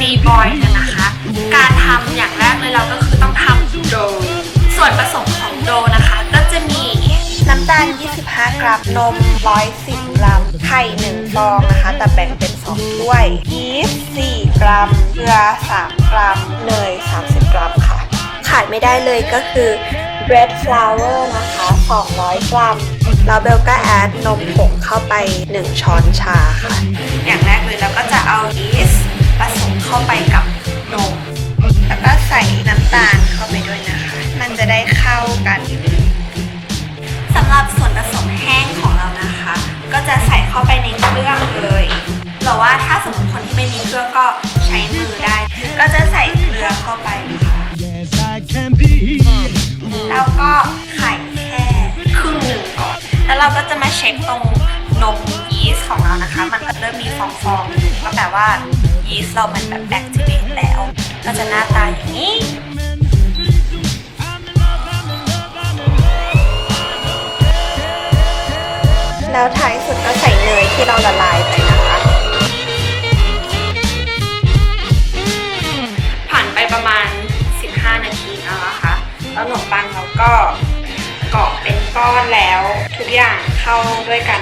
ตีบอยกันนะคะ การทำอย่างแรกเลยเราก็คือต้องทำโด ส่วนผสมของโดนะคะ ก็จะมีน้ำตาล 25 กรัม นม 110 กรัม ไข่ 1 ฟองนะคะ แต่แบ่งเป็น 2 ถ้วยยีสต์4กรัม เกลือ 3 กรัม เนย 30 กรัมค่ะ ขาดไม่ได้เลยก็คือ red flour นะคะ 200 กรัม แล้วเบลก็แอดนมผงเข้าไป 1 ช้อนชาค่ะอย่าง คนที่ไม่มีเครื่องก็ใช้มือได้ ก็จะใส่เกลือเข้าไปค่ะแล้วก็ไข่แค่ครึ่งหนึ่งก่อน แล้วเราก็จะมาเช็คตรงนมยีสต์ของเรานะคะ มันก็เริ่มมีฟองๆอยู่ก็แปลว่ายีสต์เรามันแบบแบคทีเรียแล้ว ก็จะหน้าตาอย่างนี้แล้วท้ายสุดก็ใส่เนยที่เราละลายไปนะ ขนมปังเราก็เกาะเป็นก้อนแล้ว ทุกอย่างเข้าด้วยกัน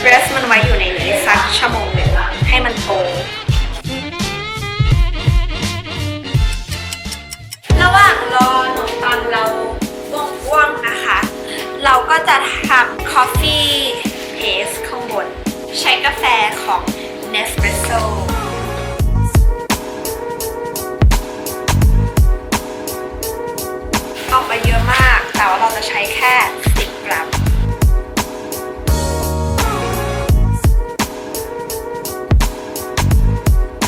เรสมันไว้อยู่ในนี้สักชั่วโมงหนึ่งให้มันโตระหว่างรอขนมปังเราว่างๆนะคะ เราก็จะทำ coffee paste ข้างบน ใช้กาแฟของ Nespresso ใช้แค่ 10 กรัม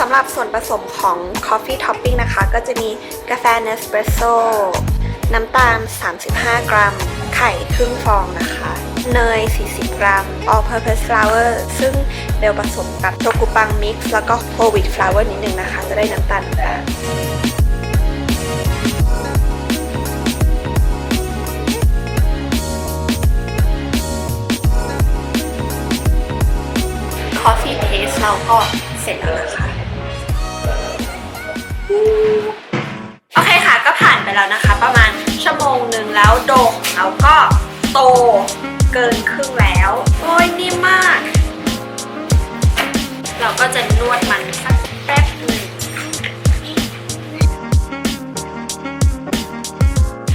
สำหรับส่วนผสมของ Coffee Topping นะคะ ก็จะมีกาแฟ Nespresso น้ำตาล 35 กรัม ไข่ครึ่งฟองนะคะ เนย 40 กรัม All Purpose Flour ซึ่งเบลผสมกับโตกุปังมิกซ์แล้วก็ Whole Wheat Flour นิดนึงนะคะ จะได้น้ำตาลน้ำตาล ร็จแล้วนะคะ โอเคค่ะก็ผ่านไปแล้วนะคะ ประมาณชั่วโมงหนึ่งแล้วโดของเราก็โตเกินครึ่งแล้ว โอ้ยนิ่มมาก เราก็จะนวดมันสักแป๊บหนึ่ง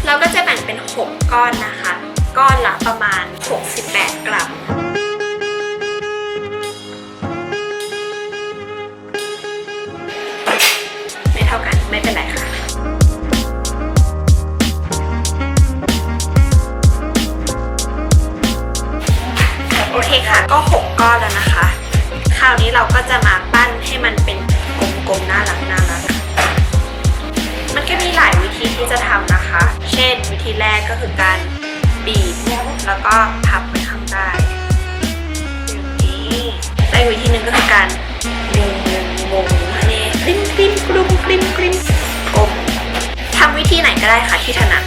เราก็จะแบ่งเป็น 6 ก้อนนะคะ ก้อนละประมาณ 68 กรัม ไม่เป็นไรค่ะโอเคค่ะ ก็ 6 ก้อนแล้วนะคะ คราวนี้เราก็จะมาปั้นให้มันเป็นกลมๆน่ารักน่ารักมันก็มีหลายวิธีที่จะทำนะคะ เช่นวิธีแรกก็คือการบีบแล้วก็พับไปข้างใต้อย่างนี้และวิธีหนึ่งก็คือการ กริมกริมกรุมกริมกริมกลมทำวิธีไหนก็ได้ค่ะที่ถนัด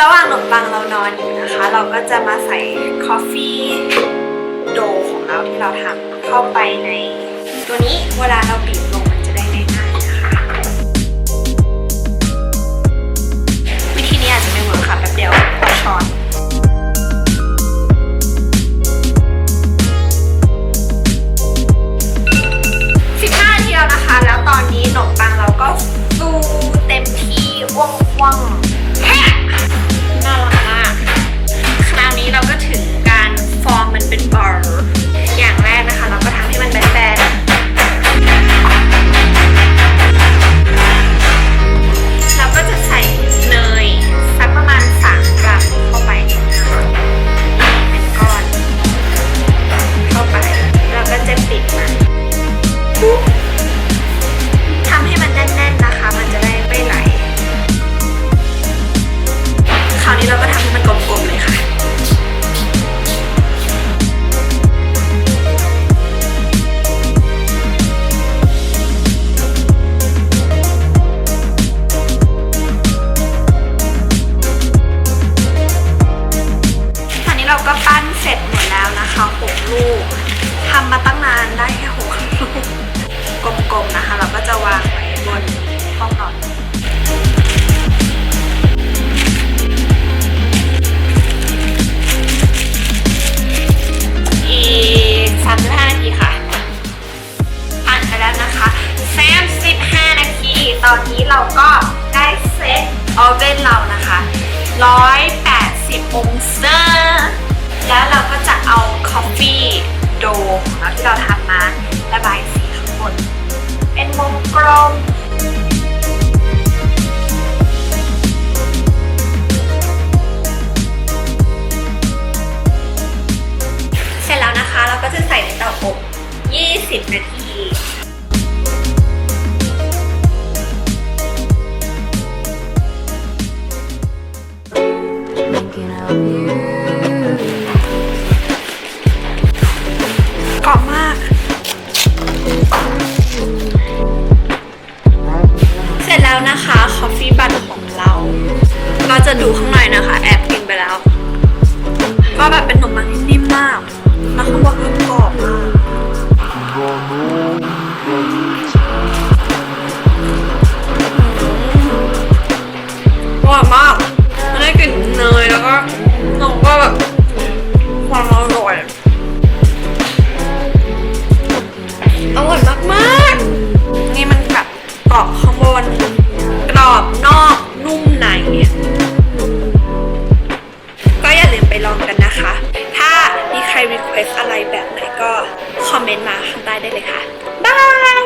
ระหว่างขนมปังเรานอนอยู่นะคะ เราก็จะมาใส่คอฟฟี่โดของเราที่เราทำเข้าไปในตัวนี้เวลาเราบีบลง ตอนนี้เราก็ได้เซตออเวนเรานะคะ 180 องศา แล้วเราก็จะเอาคอฟฟี่โดของเราที่เราทำมาระบายสีข้างบน เป็นวงกลมเสร็จแล้วนะคะเราก็จะใส่ในเตาอบ 20 นาที แล้วข้างบนก็กรอบมากอร่อยมากมันได้กลิ่นเนยแล้วก็นมก็แบบความอร่อยอร่อยมากๆ นี่มันแบบกรอบข้างบน กรอบนอกนุ่มในก็อย่าลืมไปลองกันนะคะ ถ้า มีใครรีเควสอะไรแบบไหนก็คอมเมนต์มาข้างใต้ได้เลยค่ะ บาย